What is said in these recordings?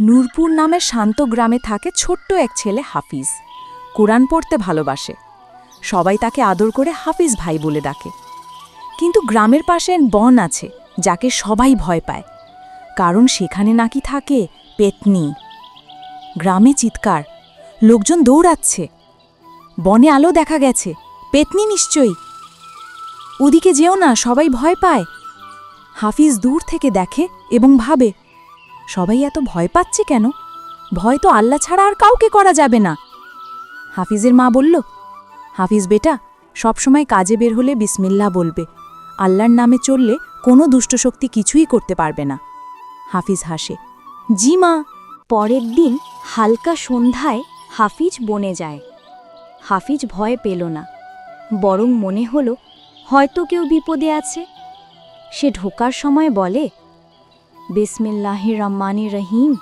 নূরপুর নামের শান্ত গ্রামে থাকে ছোট্ট এক ছেলে হাফিজ। কোরআন পড়তে ভালোবাসে। সবাই তাকে আদর করে হাফিজ ভাই বলে ডাকে। কিন্তু গ্রামের পাশে বন আছে, যাকে সবাই ভয় পায়। কারণ সেখানে নাকি থাকে পেতনি। গ্রামে চিৎকার, লোকজন দৌড়াচ্ছে। বনে আলো দেখা গেছে, পেতনি নিশ্চয়ই। ওদিকে যেও না, সবাই ভয় পায়। হাফিজ দূর থেকে দেখে এবং ভাবে সবাই এত ভয় পাচ্ছে কেন? ভয় তো আল্লাহ ছাড়া আর কাউকে করা যাবে না। হাফিজের মা বলল, হাফিজ বেটা সবসময় কাজে বের হলে বিসমিল্লা বলবে। আল্লাহর নামে চললে কোনো দুষ্টশক্তি কিছুই করতে পারবে না। হাফিজ হাসে, জি মা। পরের দিন হালকা সন্ধ্যায় হাফিজ বনে যায়। হাফিজ ভয় পেল না, বরং মনে হলো, হয়তো কেউ বিপদে আছে। সে ঢোকার সময় বলে বিসমিল্লাহির রহমানি রহিম।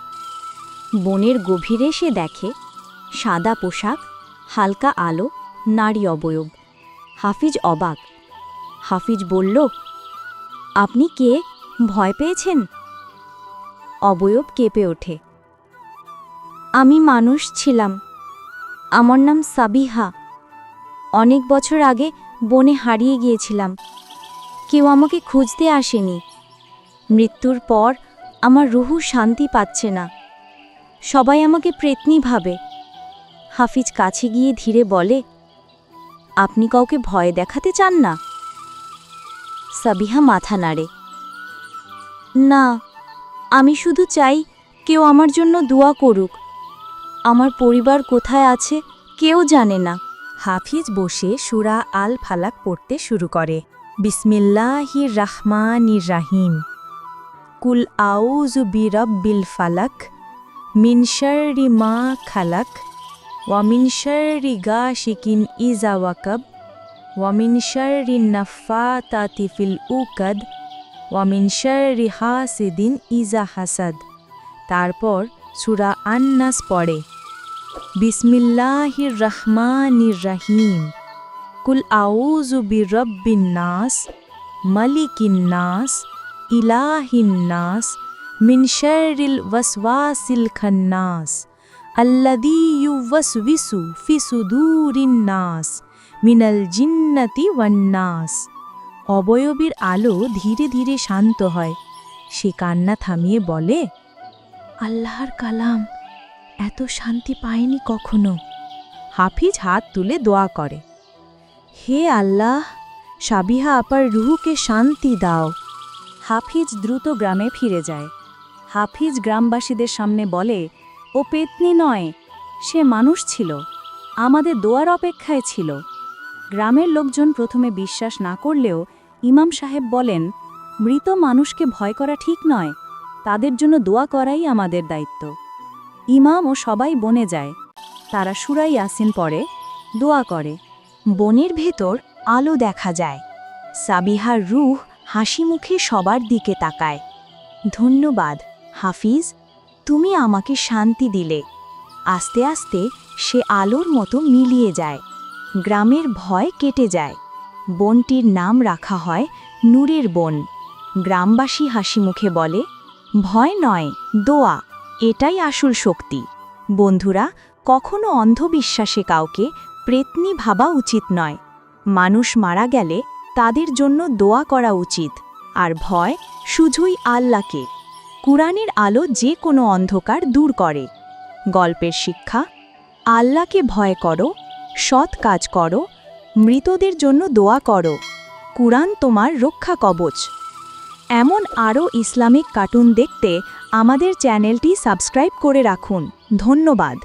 বনের গভীরে সে দেখে সাদা পোশাক, হালকা আলো, নারী অবয়ব। হাফিজ অবাক। হাফিজ বলল, আপনি কে? ভয় পেয়েছেন? অবয়ব কেঁপে ওঠে। আমি মানুষ ছিলাম। আমার নাম সাবিহা। অনেক বছর আগে বনে হারিয়ে গিয়েছিলাম। কেউ আমাকে খুঁজতে আসেনি। মৃত্যুর পর আমার রুহু শান্তি পাচ্ছে না। সবাই আমাকে প্রেতনি ভাবে। হাফিজ কাছে গিয়ে ধীরে বলে, আপনি কাউকে ভয় দেখাতে চান না? সাবিহা মাথা নাড়ে, না, আমি শুধু চাই কেউ আমার জন্য দোয়া করুক। আমার পরিবার কোথায় আছে কেউ জানে না। হাফিজ বসে সুরা আল ফালাক পড়তে শুরু করে। বিসমিল্লাহির রাহমানির রাহিম। কুল আউজু বিরব্বিল ফালাক, মিন শাররি মা খালাক, ওয়া মিন শাররি গাশিকিন ইজা ওয়াকাব, ওয়া মিন শাররি নাফাতাতি ফিল উকাদ, ওয়া মিন হাসিদিন ইজা হাসাদ। তারপর সুরা আন্নাস পড়ে। বিসমিল্লাহির রহমানির রহিম। কুল আউজু বিরব্বিন নাস, মালিকিন নাস ইলাহিন নাস মিন শাররিল ওয়াসওয়াসিল খান্নাস আল্লাযী ইউওয়াসওয়িসু ফি সুদুরিন নাস মিনাল জিন্নাতি ওয়ান নাস অবয়বীর আলো ধীরে ধীরে শান্ত হয়। সে কান্না থামিয়ে বলে, আল্লাহর কালাম, এত শান্তি পায়নি কখনো? হাফিজ হাত তুলে দোয়া করে, হে আল্লাহ, সাবিহা আপার রুহুকে শান্তি দাও। হাফিজ দ্রুত গ্রামে ফিরে যায়। হাফিজ গ্রামবাসীদের সামনে বলে, ও পেতনি নয়, সে মানুষ ছিল, আমাদের দোয়ার অপেক্ষায় ছিল। গ্রামের লোকজন প্রথমে বিশ্বাস না করলেও ইমাম সাহেব বলেন, মৃত মানুষকে ভয় করা ঠিক নয়, তাদের জন্য দোয়া করাই আমাদের দায়িত্ব। ইমাম ও সবাই বনে যায়। তারা সুরাই আসিন পরে দোয়া করে। বনের ভেতর আলো দেখা যায়। সাবিহার রুহ হাসি মুখে সবার দিকে তাকায়। ধন্যবাদ, হাফিজ, তুমি আমাকে শান্তি দিলে। আস্তে আস্তে সে আলোর মতো মিলিয়ে যায়। গ্রামের ভয় কেটে যায়। বনটির নাম রাখা হয় নূরের বন। গ্রামবাসী হাসি মুখে বলে, ভয় নয়, দোয়া, এটাই আসল শক্তি। বন্ধুরা, কখনো অন্ধবিশ্বাসে কাউকে প্রেতনি ভাবা উচিত নয়। মানুষ মারা গেলে তাদের জন্য দোয়া করা উচিত। আর ভয় শুধুই আল্লাহকে। কুরআনের আলো যে কোনো অন্ধকার দূর করে। গল্পের শিক্ষা, আল্লাহকে ভয় করো, সৎ কাজ করো, মৃতদের জন্য দোয়া করো। কুরআন তোমার রক্ষা কবচ। এমন আরও ইসলামিক কার্টুন দেখতে আমাদের চ্যানেলটি সাবস্ক্রাইব করে রাখুন। ধন্যবাদ।